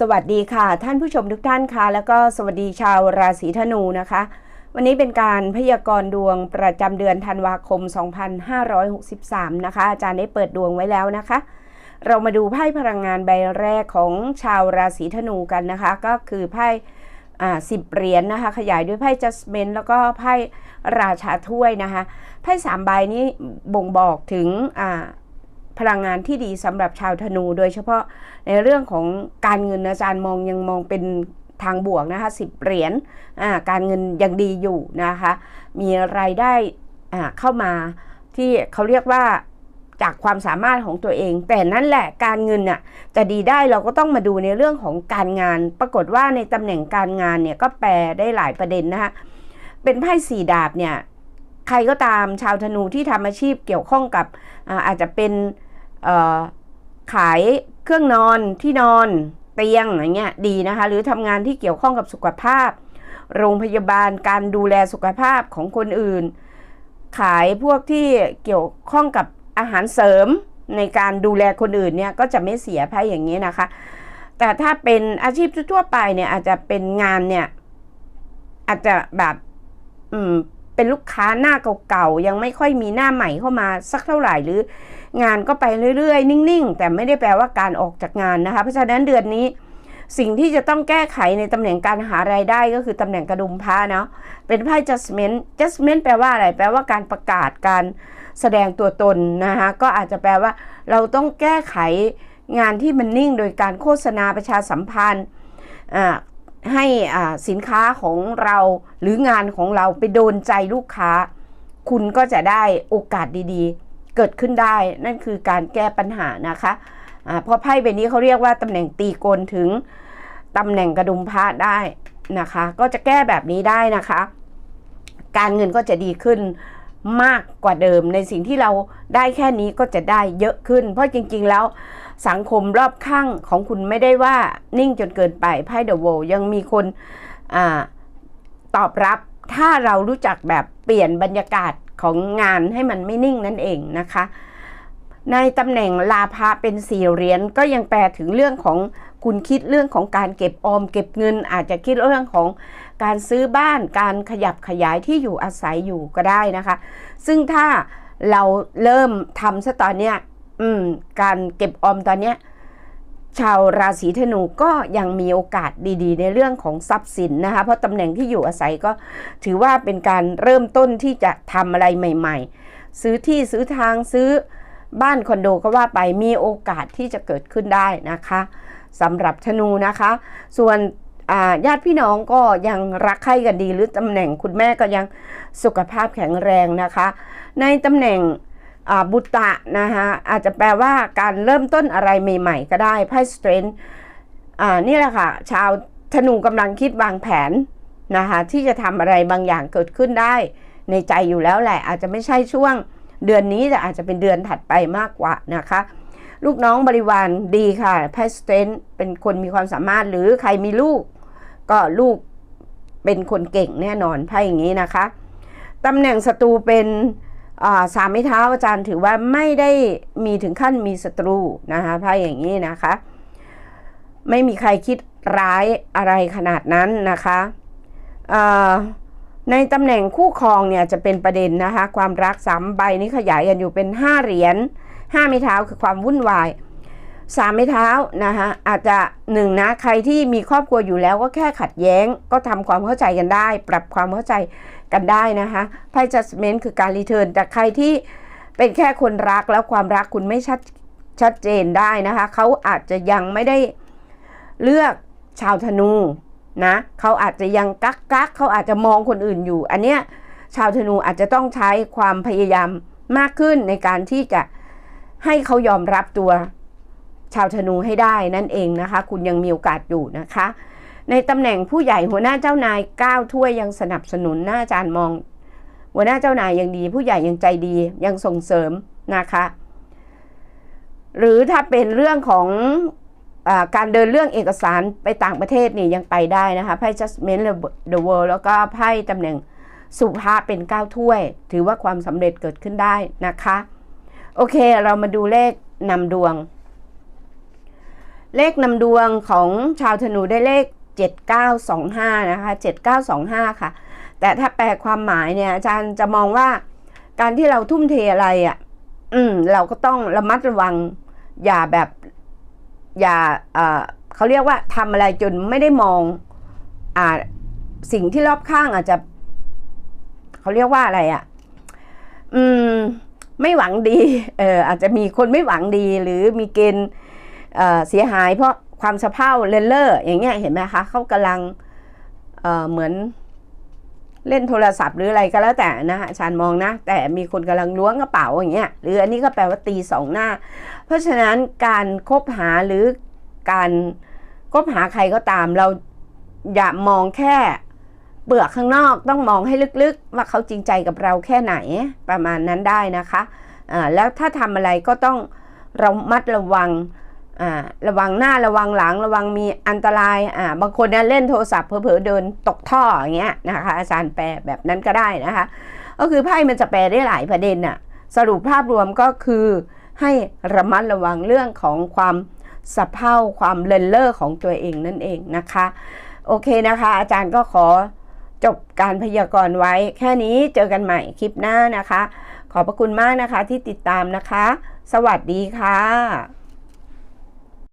สวัสดีค่ะท่านผู้ชมทุกท่านค่ะ แล้วก็สวัสดีชาวราศีธนูนะคะ วันนี้เป็นการพยากรณ์ดวงประจำเดือนธันวาคม 2563 นะคะ อาจารย์ได้เปิดดวงไว้แล้วนะคะ เรามาดูไพ่พลังงานใบแรกของชาวราศีธนูกันนะคะ ก็คือไพ่สิบเหรียญนนะคะ ขยายด้วยไพ่จัสเมนแล้วก็ไพ่ราชาถ้วยนะคะ ไพ่สามใบนี้บ่งบอกถึง พลังงานที่ดีสำหรับชาวธนู โดยเฉพาะในเรื่องของการเงินอาจารย์มองยังมองเป็นทางบวกนะคะสิบเหรียญการเงินยังดีอยู่นะคะ มีรายได้เข้ามาที่เขาเรียกว่าจากความสามารถของตัวเอง แต่นั่นแหละการเงินน่ะจะดีได้เราก็ต้องมาดูในเรื่องของการงาน ปรากฏว่าในตำแหน่งการงานเนี่ยก็แปลได้หลายประเด็นนะคะเป็นไพ่สี่ดาบเนี่ยใครก็ตามชาวธนูที่ทำอาชีพเกี่ยวข้องกับอาจจะเป็น ขายเครื่องนอนที่นอนเตียงอย่างเงี้ยดีนะคะ หรือทำงานที่เกี่ยวข้องกับสุขภาพ โรงพยาบาลการดูแลสุขภาพของคนอื่น ขายพวกที่เกี่ยวข้องกับอาหารเสริมในการดูแลคนอื่นเนี่ยก็จะไม่เสียไพ่อย่างนี้นะคะ แต่ถ้าเป็นอาชีพทั่วไปเนี่ยอาจจะเป็นงานเนี่ยอาจจะแบบอืม เป็นลูกค้าหน้าเก่าๆ ยังไม่ค่อยมีหน้าใหม่เข้ามาสักเท่าไหร่หรือ งานก็ไปเรื่อยๆ นิ่งๆ แต่ไม่ได้แปลว่าการออกจากงานนะคะ เพราะฉะนั้นเดือนนี้สิ่งที่จะต้องแก้ไขในตำแหน่งการหารายได้ก็คือตำแหน่งกระดุมพระเนาะเป็นไพ่ judgment judgment แปลว่าอะไร แปลว่าการประกาศการแสดงตัวตนนะคะก็อาจจะแปลว่าเราต้องแก้ไขงานที่มันนิ่งโดยการโฆษณาประชาสัมพันธ์ ให้สินค้าของเราหรืองานของเราไปโดนใจลูกค้า คุณก็จะได้โอกาสดีๆ เกิดขึ้นได้นั่นคือการแก้ปัญหานะคะะเพราะไพ่ใบนี้เขาเรียกว่าตำแหน่งตีกลถึงตำแหน่งกระดุมพระได้นะคะ ก็จะแก้แบบนี้ได้นะคะ การเงินก็จะดีขึ้นมากกว่าเดิมในสิ่งที่เราได้แค่นี้ก็จะได้เยอะขึ้น เพราะจริง ๆแล้ว สังคมรอบข้างของคุณไม่ได้ว่านิ่งจนเกินไปไพ่เดอะโวยังมีคนอตอบรับ ถ้าเรารู้จักแบบเปลี่ยนบรรยากาศของงานให้มันไม่นิ่งนั่นเองนะคะ ในตำแหน่งลาภะเป็นสี่เหรียญก็ยังแปลถึงเรื่องของคุณคิดเรื่องของการเก็บออมเก็บเงิน อาจจะคิดเรื่องของการซื้อบ้านการขยับขยายที่อยู่อาศัยอยู่ก็ได้นะคะ ซึ่งถ้าเราเริ่มทำซะตอนเนี้ย อืม การเก็บออมตอนเนี้ยชาวราศีธนูก็ยังมีโอกาสดีๆ ในเรื่องของทรัพย์สินนะคะ เพราะตำแหน่งที่อยู่อาศัยก็ถือว่าเป็นการเริ่มต้นที่จะทำอะไรใหม่ ๆ ซื้อที่ซื้อทางซื้อบ้านคอนโดก็ว่าไปมีโอกาสที่จะเกิดขึ้นได้นะคะสำหรับธนูนะคะ ส่วนญาติพี่น้องก็ยังรักใคร่กันดี หรือตำแหน่งคุณแม่ก็ยังสุขภาพแข็งแรงนะคะ ในตำแหน่ง บุตะนะคะอาจจะแปลว่าการเริ่มต้นอะไรใหม่ ๆ ก็ได้ไพ่สเตรนนี่แหละค่ะ ชาวธนูกำลังคิดวางแผนนะคะที่จะทำอะไรบางอย่างเกิดขึ้นได้ ในใจอยู่แล้วแหละ อาจจะไม่ใช่ช่วงเดือนนี้แต่อาจจะเป็นเดือนถัดไปมากกว่านะคะ ลูกน้องบริวารดีค่ะไพ่สเตรนเป็นคนมีความสามารถหรือใครมีลูก ก็ลูกเป็นคนเก่งแน่นอนไพ่อย่างนี้นะคะตำแหน่งศัตรูเป็น สามไม้เท้าอาจารย์ถือว่าไม่ได้มีถึงขั้นมีศัตรูนะคะไพ่อย่างนี้นะคะ ไม่มีใครคิดร้ายอะไรขนาดนั้นนะคะในตำแหน่งคู่ครองเนี่ยจะเป็นประเด็นนะคะ ความรักสามใบนี้ขยายกันอยู่เป็น 5 เหรียญ5ไม้เท้าคือความวุ่นวาย สามไม้เท้านะคะอาจจะหนึ่งนะใครที่มีครอบครัวอยู่แล้วก็แค่ขัดแย้ง ก็ทำความเข้าใจกันได้ ปรับความเข้าใจกันได้นะคะไพ่ judgment คือการรีเทิร์นแต่ใครที่เป็นแค่คนรักแล้วความรักคุณไม่ชัดชัดเจนได้นะคะเขาอาจจะยังไม่ได้เลือกชาวธนูนะเขาอาจจะยังกักกักเขาอาจจะมองคนอื่นอยู่ อันเนี้ยชาวธนูอาจจะต้องใช้ความพยายามมากขึ้นในการที่จะให้เขายอมรับตัว ชาวธนูให้ได้นั่นเองนะคะ คุณยังมีโอกาสอยู่นะคะ ในตำแหน่งผู้ใหญ่หัวหน้าเจ้านายก้าวถ้วยยังสนับสนุนหน้าอาจารย์มอง หัวหน้าเจ้านายยังดี ผู้ใหญ่ยังใจดียังส่งเสริมนะคะ หรือถ้าเป็นเรื่องของอการเดินเรื่องเอกสารไปต่างประเทศนี่ยังไปได้นะคะไพ่ Judgment the World แล้วก็ไพ่ตำแหน่งสุภาพเป็นก้าวถ้วย ถือว่าความสำเร็จเกิดขึ้นได้นะคะ โอเคเรามาดูเลขนำดวง เลขนำดวงของชาวธนูได้เลข 7925 นะคะ 7925 ค่ะ แต่ถ้าแปลความหมายเนี่ยอาจารย์จะมองว่าการที่เราทุ่มเทอะไรอะ่ะ อืม เราก็ต้องระมัดระวัง อย่าแบบ อย่าเอ่อเขาเรียกว่าทำอะไรจนไม่ได้มอง อ่า สิ่งที่รอบข้างอาจจะ เขาเรียกว่าอะไรอะ่ะ อืม ไม่หวังดี เอออาจจะมีคนไม่หวังดีหรือมีเกณฑ์ เสียหายเพราะความสะเพร่าเลนเลอร์อย่างเงี้ยเห็นไหมคะเขากำลังเเหมือนเล่นโทรศัพท์หรืออะไรก็แล้วแต่นะอาจารย์มองนะ แต่มีคนกำลังล้วงกระเป๋าอย่างเงี้ยหรืออันนี้ก็แปลว่าตีสองหน้า เพราะฉะนั้นการคบหาหรือการคบหาใครก็ตาม เราอย่ามองแค่เปลือกข้างนอกต้องมองให้ลึกๆ ว่าเขาจริงใจกับเราแค่ไหนประมาณนั้นได้นะคะอ่าแล้วถ้าทำอะไรก็ต้องเรามัดระวัง อ่าระวังหน้าระวังหลังระวังมีอันตรายอ่าบางคนเนี่ยเล่นโทรศัพท์เผลอๆเดินตกท่ออย่างเงี้ยนะคะอาจารย์แปลแบบนั้นก็ได้นะคะ ก็คือไพ่มันจะแปลได้หลายประเด็นน่ะสรุปภาพรวมก็คือให้ระมัดระวังเรื่องของความสะเพร่าความเลนเลอร์ของตัวเองนั่นเองนะคะ โอเคนะคะ อาจารย์ก็ขอจบการพยากรณ์ไว้ แค่นี้เจอกันใหม่คลิปหน้านะคะ ขอบพระคุณมากนะคะที่ติดตามนะคะ สวัสดีค่ะ